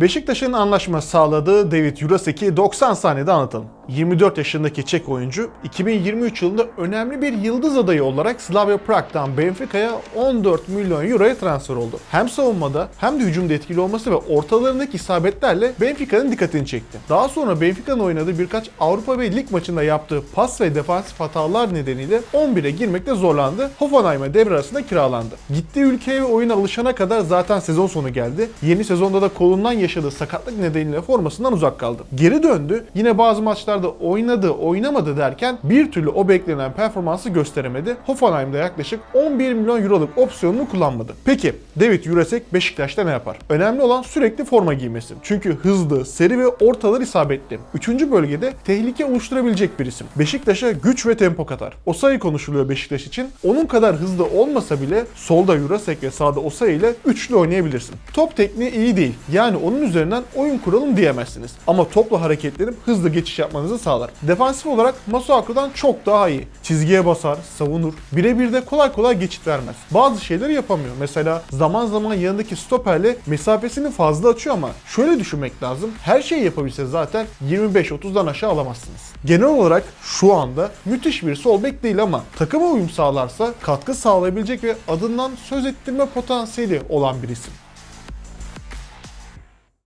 Beşiktaş'ın anlaşma sağladığı David Jurasek'i 90 saniyede anlatalım. 24 yaşındaki Çek oyuncu 2023 yılında önemli bir yıldız adayı olarak Slavia Prag'dan Benfica'ya 14 milyon euroya transfer oldu. Hem savunmada hem de hücumda etkili olması ve ortalarındaki isabetlerle Benfica'nın dikkatini çekti. Daha sonra Benfica'nın oynadığı birkaç Avrupa ve lig maçında yaptığı pas ve defansif hatalar nedeniyle 11'e girmekte zorlandı. Hoffenheim'e devre arasında kiralandı. Gittiği ülkeye ve oyuna alışana kadar zaten sezon sonu geldi. Yeni sezonda da kolundan yaşadığı sakatlık nedeniyle formasından uzak kaldı. Geri döndü. Yine bazı maçlarda oynadı, oynamadı derken bir türlü o beklenen performansı gösteremedi. Hoffenheim'de yaklaşık 11 milyon euroluk opsiyonunu kullanmadı. Peki David Jurasek Beşiktaş'ta ne yapar? Önemli olan sürekli forma giymesi. Çünkü hızlı, seri ve ortalar isabetli. Üçüncü bölgede tehlike oluşturabilecek bir isim. Beşiktaş'a güç ve tempo katar. Osayi konuşuluyor Beşiktaş için. Onun kadar hızlı olmasa bile solda Jurasek ve sağda Osayi ile üçlü oynayabilirsin. Top tekniği iyi değil. Yani onun üzerinden oyun kuralım diyemezsiniz. Ama topla hareketlenip hızlı geçiş yapmanızı sağlar. Defansif olarak Masuaku'dan çok daha iyi. Çizgiye basar, savunur. Birebir de kolay kolay geçit vermez. Bazı şeyleri yapamıyor. Mesela zaman zaman yanındaki stoperle mesafesini fazla açıyor ama şöyle düşünmek lazım. Her şeyi yapabilse zaten 25-30'dan aşağı alamazsınız. Genel olarak şu anda müthiş bir sol bek değil ama takıma uyum sağlarsa katkı sağlayabilecek ve adından söz ettirme potansiyeli olan bir isim.